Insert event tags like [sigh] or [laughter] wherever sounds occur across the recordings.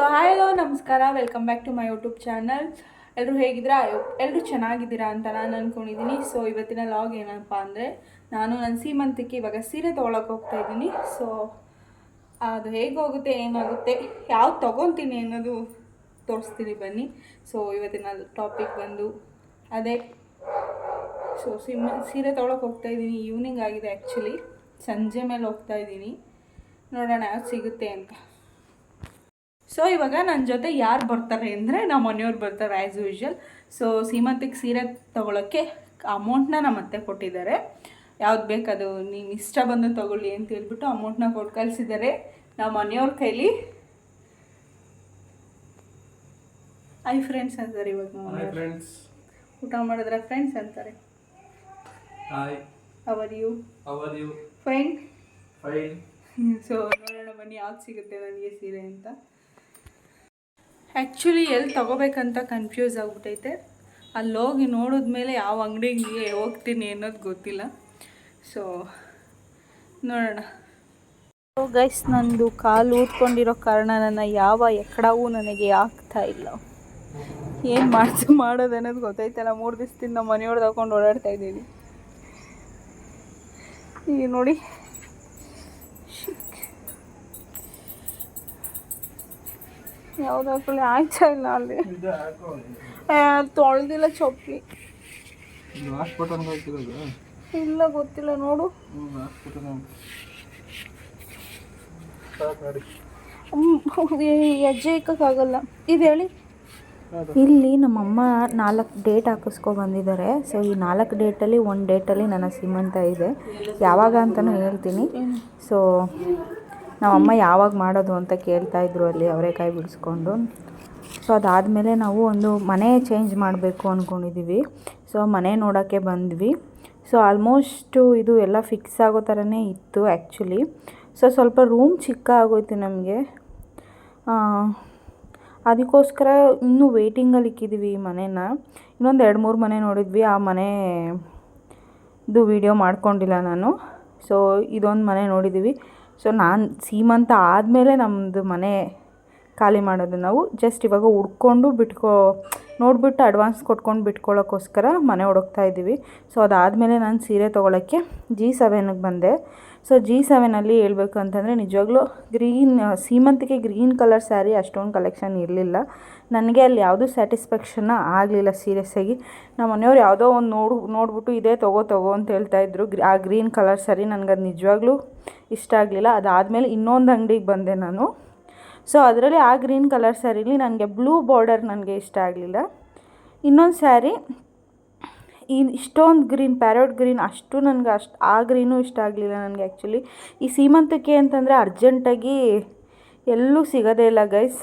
So hi hello ನಮಸ್ಕಾರ. Welcome back to my YouTube channel ಎಲ್ಲರೂ ಹೇಗಿದ್ದೀರಾ? ಎಲ್ಲರೂ ಚೆನ್ನಾಗಿದ್ದೀರಾ ಅಂತ ನಾನು ಅಂದ್ಕೊಂಡಿದ್ದೀನಿ ಸೊ ಇವತ್ತಿನ ಲಾಗ್ ಏನಪ್ಪ ಅಂದರೆ, ನಾನು ನನ್ನ ಸೀಮಂತಕ್ಕೆ ಇವಾಗ ಸೀರೆ ತೊಗೊಳಕ್ಕೆ ಹೋಗ್ತಾ ಇದ್ದೀನಿ. ಸೊ ಅದು ಹೇಗೆ ಹೋಗುತ್ತೆ, ಏನಾಗುತ್ತೆ ಯಾವ್ದು ತೊಗೊತೀನಿ ಅನ್ನೋದು ತೋರಿಸ್ತೀನಿ ಬನ್ನಿ. ಸೊ ಇವತ್ತಿನ ಟಾಪಿಕ್ ಬಂದು ಅದೇ. ಸೊ ಸಿಮ್ ಸೀರೆ ತೊಗೊಳಕ್ಕೆ ಹೋಗ್ತಾ ಇದ್ದೀನಿ. ಈವ್ನಿಂಗ್ ಆಗಿದೆ ಆ್ಯಕ್ಚುಲಿ ಸಂಜೆ ಮೇಲೆ ಹೋಗ್ತಾ ಇದ್ದೀನಿ. ನೋಡೋಣ ಯಾವ್ದು ಸಿಗುತ್ತೆ ಅಂತ. ಸೊ ಇವಾಗ ನನ್ನ ಜೊತೆ ಯಾರು ಬರ್ತಾರೆ ಅಂದರೆ ನಮ್ಮ ಮನೆಯವ್ರು ಬರ್ತಾರೆ ಆ್ಯಸ್ ಯೂಶ್ವಲ್ ಸೊ ಸೀಮಂತಿಗೆ ಸೀರೆ ತೊಗೊಳಕ್ಕೆ ಅಮೌಂಟ್ನ ನಮ್ಮ ಅತ್ತೆ ಕೊಟ್ಟಿದ್ದಾರೆ. ಯಾವ್ದು ಬೇಕದು ನೀನು ಇಷ್ಟ ಬಂದು ತೊಗೊಳ್ಳಿ ಅಂತ ಹೇಳ್ಬಿಟ್ಟು ಅಮೌಂಟ್ನ ಕೊಟ್ಟು ಕಳಿಸಿದ್ದಾರೆ. ನಮ್ಮ ಮನೆಯವ್ರ ಕೈಲಿ. ಐ ಫ್ರೆಂಡ್ಸ್ ಅಂತಾರೆ ಇವಾಗ ಊಟ ಮಾಡಿದ್ರೆ ಫ್ರೆಂಡ್ಸ್ ಅಂತಾರೆ. Are you are you fine fine so ನೋಡೋಣ ಬನ್ನಿ ಯಾವ್ದು ಸಿಗುತ್ತೆ ನನಗೆ ಸೀರೆ ಅಂತ. ಆ್ಯಕ್ಚುಲಿ ಎಲ್ಲಿ ತಗೋಬೇಕಂತ ಕನ್ಫ್ಯೂಸ್ ಆಗಿಬಿಟ್ಟೈತೆ ಅಲ್ಲಿ ಹೋಗಿ ನೋಡಿದ್ಮೇಲೆ ಯಾವ ಅಂಗಡಿಗೆ ಹೋಗ್ತೀನಿ ಅನ್ನೋದು ಗೊತ್ತಿಲ್ಲ. ಸೊ ನೋಡೋಣ. ಸೊ ಗೈಸ್ ನಂದು ಕಾಲು ಊದ್ಕೊಂಡಿರೋ ಕಾರಣ ನನ್ನ ಯಾವ ಎಕ್ಕಡವೂ ನನಗೆ ಆಗ್ತಾ ಇಲ್ಲ. ಏನು ಮಾಡ್ತು ಮಾಡೋದು ಅನ್ನೋದು ಗೊತ್ತೈತಲ್ಲ. ಮೂರು ದಿವಸದಿಂದ ಮನೆಯೊಳಗೆ ತಗೊಂಡು ಓಡಾಡ್ತಾ ಇದ್ದೀನಿ. ಈಗ ನೋಡಿ. ಯಾವ್ದು ಹಾಕೊಳ್ಳಿ ಆಯ್ತಾ ಇಲ್ಲ ಅಲ್ಲಿ? ತೊಳೆದಿಲ್ಲ ಚೊಪ್ಪಿ ಇಲ್ಲ ಗೊತ್ತಿಲ್ಲ ನೋಡು. ಹೆಜ್ಜೆ ಇಕ್ಕಾಗಲ್ಲ ಇದು ಹೇಳಿ. ಇಲ್ಲಿ ನಮ್ಮಮ್ಮ ನಾಲ್ಕು ಡೇಟ್ ಹಾಕಿಸ್ಕೊ ಬಂದಿದ್ದಾರೆ. ಸೊ ಈ ನಾಲ್ಕು ಡೇಟಲ್ಲಿ ಒಂದು ಡೇಟಲ್ಲಿ ನನ್ನ ಸೀಮಂತ ಇದೆ. ಯಾವಾಗ ಅಂತಲೂ ಹೇಳ್ತೀನಿ. ಸೊ ನಮ್ಮಮ್ಮ ಯಾವಾಗ ಮಾಡೋದು ಅಂತ ಕೇಳ್ತಾ ಇದ್ರು ಅಲ್ಲಿ ಅವರೆಕಾಯಿ ಬಿಡಿಸ್ಕೊಂಡು. ಸೊ ಅದಾದಮೇಲೆ ನಾವು ಒಂದು ಮನೆ ಚೇಂಜ್ ಮಾಡಬೇಕು ಅಂದ್ಕೊಂಡಿದ್ದೀವಿ ಸೊ ಮನೆ ನೋಡೋಕ್ಕೆ ಬಂದ್ವಿ. ಸೊ ಆಲ್ಮೋಸ್ಟು ಇದು ಎಲ್ಲ ಫಿಕ್ಸ್ ಆಗೋ ಥರನೇ ಇತ್ತು ಆ್ಯಕ್ಚುಲಿ ಸೊ ಸ್ವಲ್ಪ ರೂಮ್ ಚಿಕ್ಕ ಆಗೋಯ್ತು ನಮಗೆ. ಅದಕ್ಕೋಸ್ಕರ ಇನ್ನೂ ವೇಟಿಂಗಲ್ಲಿ ಇಕ್ಕಿದ್ದೀವಿ ಈ ಮನೇನ. ಇನ್ನೊಂದು ಎರಡು ಮೂರು ಮನೆ ನೋಡಿದ್ವಿ. ಆ ಮನೆ ಇದು ವಿಡಿಯೋ ಮಾಡ್ಕೊಂಡಿಲ್ಲ ನಾನು. ಸೊ ಇದೊಂದು ಮನೆ ನೋಡಿದ್ದೀವಿ ಸೊ ನಾನು ಸೀಮಂತ ಆದಮೇಲೆ ನಮ್ಮದು ಮನೆ ಖಾಲಿ ಮಾಡೋದು ನಾವು. ಜಸ್ಟ್ ಇವಾಗ ಹುಡ್ಕೊಂಡು ಬಿಟ್ಕೋ, ನೋಡಿಬಿಟ್ಟು ಅಡ್ವಾನ್ಸ್ ಕೊಟ್ಕೊಂಡು ಬಿಟ್ಕೊಳ್ಳೋಕ್ಕೋಸ್ಕರ ಮನೆ ಹುಡುಕ್ತಾ ಇದ್ದೀವಿ. ಸೊ ಅದಾದಮೇಲೆ ನಾನು ಸೀರೆ ತೊಗೊಳಕ್ಕೆ ಜಿ ಸೆವೆನ್ಗೆ ಬಂದೆ. ಸೊ ಜಿ ಸೆವೆನಲ್ಲಿ ಹೇಳಬೇಕು ಅಂತಂದರೆ ನಿಜವಾಗ್ಲೂ ಗ್ರೀನ್ ಸೀಮಂತಿಗೆ ಗ್ರೀನ್ ಕಲರ್ ಸ್ಯಾರಿ ಅಷ್ಟೊಂದು ಕಲೆಕ್ಷನ್ ಇರಲಿಲ್ಲ. ನನಗೆ ಅಲ್ಲಿ ಯಾವುದೂ ಸ್ಯಾಟಿಸ್ಫ್ಯಾಕ್ಷನ್ನ ಆಗಲಿಲ್ಲ ಸೀರಿಯಸ್ಸಾಗಿ ನಮ್ಮ ಮನೆಯವ್ರು ಯಾವುದೋ ಒಂದು ನೋಡು, ನೋಡ್ಬಿಟ್ಟು ಇದೇ ತೊಗೋ ತೊಗೋ ಅಂತ ಹೇಳ್ತಾಯಿದ್ರು ಆ ಗ್ರೀನ್ ಕಲರ್ ಸ್ಯಾರಿ ನನಗೆ ಅದು ನಿಜವಾಗ್ಲೂ ಇಷ್ಟ ಆಗಲಿಲ್ಲ. ಅದಾದಮೇಲೆ ಇನ್ನೊಂದು ಅಂಗಡಿಗೆ ಬಂದೆ ನಾನು. ಸೊ ಅದರಲ್ಲಿ ಆ ಗ್ರೀನ್ ಕಲರ್ ಸ್ಯಾರಿಲಿ ನನಗೆ ಬ್ಲೂ ಬಾರ್ಡರ್ ನನಗೆ ಇಷ್ಟ ಆಗಲಿಲ್ಲ. ಇನ್ನೊಂದು ಸ್ಯಾರಿ, ಈ ಇಷ್ಟೊಂದು ಗ್ರೀನ್, ಪ್ಯಾರೋಟ್ ಗ್ರೀನ್ ಅಷ್ಟು ನನಗೆ ಅಷ್ಟು, ಆ ಗ್ರೀನು ಇಷ್ಟ ಆಗಲಿಲ್ಲ ನನಗೆ ಆ್ಯಕ್ಚುಲಿ ಈ ಸೀಮಂತಕ್ಕೆ ಅಂತಂದರೆ ಅರ್ಜೆಂಟಾಗಿ ಎಲ್ಲೂ ಸಿಗೋದೇ ಇಲ್ಲ ಗೈಸ್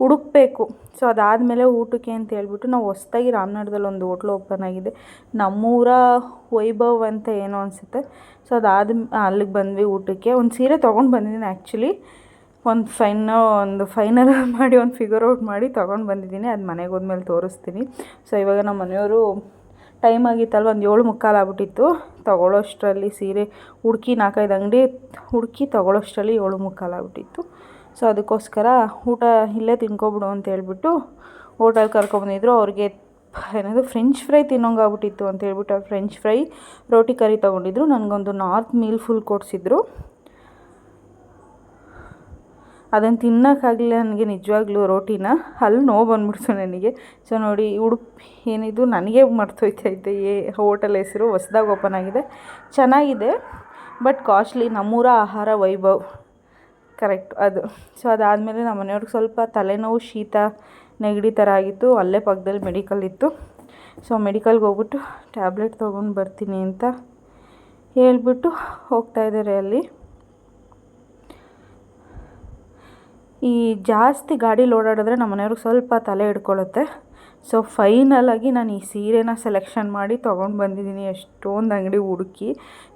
ಹುಡುಕ್ಬೇಕು. ಸೊ ಅದಾದಮೇಲೆ ಊಟಕ್ಕೆ ಅಂತ ಹೇಳ್ಬಿಟ್ಟು ನಾವು ಹೊಸ್ದಾಗಿ ರಾಮನಗರದಲ್ಲಿ ಒಂದು ಹೋಟ್ಲು ಓಪನ್ ಆಗಿದೆ. ನಮ್ಮೂರ ವೈಭವ್ ಅಂತ ಏನೋ ಅನಿಸುತ್ತೆ. ಸೊ ಅದಾದ ಅಲ್ಲಿಗೆ ಬಂದ್ವಿ ಊಟಕ್ಕೆ. ಒಂದು [laughs] ಸೀರೆ ತೊಗೊಂಡು ಬಂದಿದ್ದೀನಿ ಆ್ಯಕ್ಚುಲಿ ಒಂದು ಫೈನ ಒಂದು ಫೈನಲ್ ಮಾಡಿ, ಒಂದು ಫಿಗರ್ ಔಟ್ ಮಾಡಿ ತೊಗೊಂಡು ಬಂದಿದ್ದೀನಿ. ಅದು ಮನೆಗೆ ಹೋದ್ಮೇಲೆ ತೋರಿಸ್ತೀನಿ. ಸೊ ಇವಾಗ ನಮ್ಮ ಮನೆಯವರು ಟೈಮ್ ಆಗಿತ್ತಲ್ವ? ಒಂದು ಏಳು ಮುಕ್ಕಾಲು ಆಗ್ಬಿಟ್ಟಿತ್ತು. ತೊಗೊಳ್ಳೋಷ್ಟರಲ್ಲಿ ಸೀರೆ ಹುಡುಕಿ ನಾಲ್ಕೈದು ಅಂಗಡಿ ಹುಡುಕಿ ತೊಗೊಳ್ಳೋಷ್ಟರಲ್ಲಿ ಏಳು ಮುಕ್ಕಾಲು ಆಗ್ಬಿಟ್ಟಿತ್ತು. ಸೊ ಅದಕ್ಕೋಸ್ಕರ ಊಟ ಇಲ್ಲೇ ತಿನ್ಕೊಬಿಡು ಅಂತ ಹೇಳ್ಬಿಟ್ಟು ಹೋಟೆಲ್ ಕರ್ಕೊಬಂದಿದ್ರು ಅವ್ರಿಗೆ ಏನದು ಫ್ರೆಂಚ್ ಫ್ರೈ ತಿನ್ನೋಂಗಾಗ್ಬಿಟ್ಟಿತ್ತು ಅಂತ ಹೇಳ್ಬಿಟ್ಟು ಅವ್ರು ಫ್ರೆಂಚ್ ಫ್ರೈ ರೋಟಿ ಕರಿ ತೊಗೊಂಡಿದ್ರು. ನನಗೊಂದು ನಾರ್ತ್ ಮೀಲ್ ಫುಲ್ ಕೊಡಿಸಿದ್ರು. ಅದನ್ನು ತಿನ್ನೋಕ್ಕಾಗಲಿಲ್ಲ ನನಗೆ ನಿಜವಾಗ್ಲೂ ರೋಟಿನ. ಅಲ್ಲಿ ನೋವು ಬಂದ್ಬಿಡ್ತು ನನಗೆ. ಸೊ ನೋಡಿ, ಉಡುಪಿ ಏನಿದು, ನನಗೆ ಮರ್ತೋಯ್ತೈತೆ ಏ ಹೋಟೆಲ್ ಹೆಸರು. ಹೊಸ್ದಾಗಿ ಓಪನ್ ಆಗಿದೆ. ಚೆನ್ನಾಗಿದೆ, ಬಟ್ ಕಾಸ್ಟ್ಲಿ ನಮ್ಮೂರ ಆಹಾರ ವೈಭವ್. ಕರೆಕ್ಟ್, ಅದು. ಸೊ ಅದಾದಮೇಲೆ ನಮ್ಮ ಮನೆಯವ್ರಿಗೆ ಸ್ವಲ್ಪ ತಲೆನೋವು ಶೀತ ನೆಗಡಿ ಥರ ಆಗಿತ್ತು, ಅಲ್ಲೇ ಪಕ್ಕದಲ್ಲಿ ಮೆಡಿಕಲ್ ಇತ್ತು. ಸೊ ಮೆಡಿಕಲ್ಗೆ ಹೋಗ್ಬಿಟ್ಟು ಟ್ಯಾಬ್ಲೆಟ್ ತೊಗೊಂಡು ಬರ್ತೀನಿ ಅಂತ ಹೇಳ್ಬಿಟ್ಟು ಹೋಗ್ತಾ ಇದ್ದಾರೆ ಅಲ್ಲಿ. ಈ ಜಾಸ್ತಿ ಗಾಡಿ ಓಡಾಡಿದ್ರೆ ನಮ್ಮ ಮನೆಯವ್ರಿಗೆ ಸ್ವಲ್ಪ ತಲೆ ಹಿಡ್ಕೊಳ್ಳುತ್ತೆ. ಸೊ ಫೈನಲಾಗಿ ನಾನು ಈ ಸೀರೆನ ಸೆಲೆಕ್ಷನ್ ಮಾಡಿ ತೊಗೊಂಡು ಬಂದಿದ್ದೀನಿ, ಎಷ್ಟೊಂದು ಅಂಗಡಿ ಹುಡುಕಿ.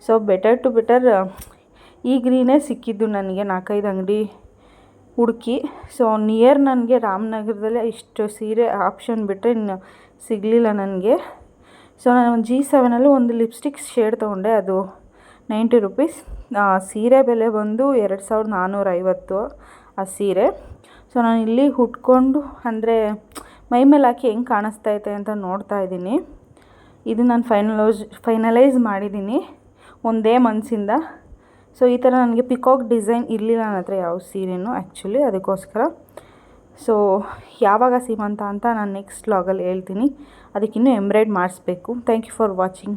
ಸೊ ಬೆಟರ್ ಟು ಬೆಟರ್ ಈ ಗ್ರೀನೇ ಸಿಕ್ಕಿದ್ದು ನನಗೆ ನಾಲ್ಕೈದು ಅಂಗಡಿ ಹುಡುಕಿ. ಸೊ ನಿಯರ್ ನನಗೆ ರಾಮನಗರದಲ್ಲೇ ಇಷ್ಟು ಸೀರೆ ಆಪ್ಷನ್ ಬಿಟ್ಟರೆ ಇನ್ನು ಸಿಗಲಿಲ್ಲ ನನಗೆ. ಸೊ ನಾನು ಒಂದು ಜಿ ಸೆವೆನಲ್ಲಿ ಒಂದು ಲಿಪ್ಸ್ಟಿಕ್ ಶೇಡ್ ತೊಗೊಂಡೆ. ಅದು ನೈಂಟಿ ರುಪೀಸ್. ಸೀರೆ ಬೆಲೆ ಬಂದು ಎರಡು ಸಾವಿರದ ನಾನ್ನೂರ ಐವತ್ತು ಆ ಸೀರೆ. ಸೊ ನಾನು ಇಲ್ಲಿ ಹುಟ್ಕೊಂಡು ಅಂದರೆ ಮೈ ಮೇಲೆ ಹಾಕಿ ಹೆಂಗೆ ಕಾಣಿಸ್ತೈತೆ ಅಂತ ನೋಡ್ತಾ ಇದ್ದೀನಿ. ಇದು ನಾನು ಫೈನಲೈಸ್ ಫೈನಲೈಸ್ ಮಾಡಿದ್ದೀನಿ ಒಂದೇ ಮನಸ್ಸಿಂದ ಸೊ ಈ ಥರ ನನಗೆ ಪಿಕಾಕ್ ಡಿಸೈನ್ ಇರಲಿಲ್ಲ ನನ್ನ ಹತ್ರ ಯಾವ ಸೀರೆನೂ ಆ್ಯಕ್ಚುಲಿ ಅದಕ್ಕೋಸ್ಕರ. ಸೊ ಯಾವಾಗ ಸೀಮಂತ ಅಂತ ನಾನು ನೆಕ್ಸ್ಟ್ ಲಾಗಲ್ಲಿ ಹೇಳ್ತೀನಿ. ಅದಕ್ಕಿನ್ನೂ ಎಂಬ್ರಾಯ್ಡ್ ಮಾಡಿಸ್ಬೇಕು. Thank you for watching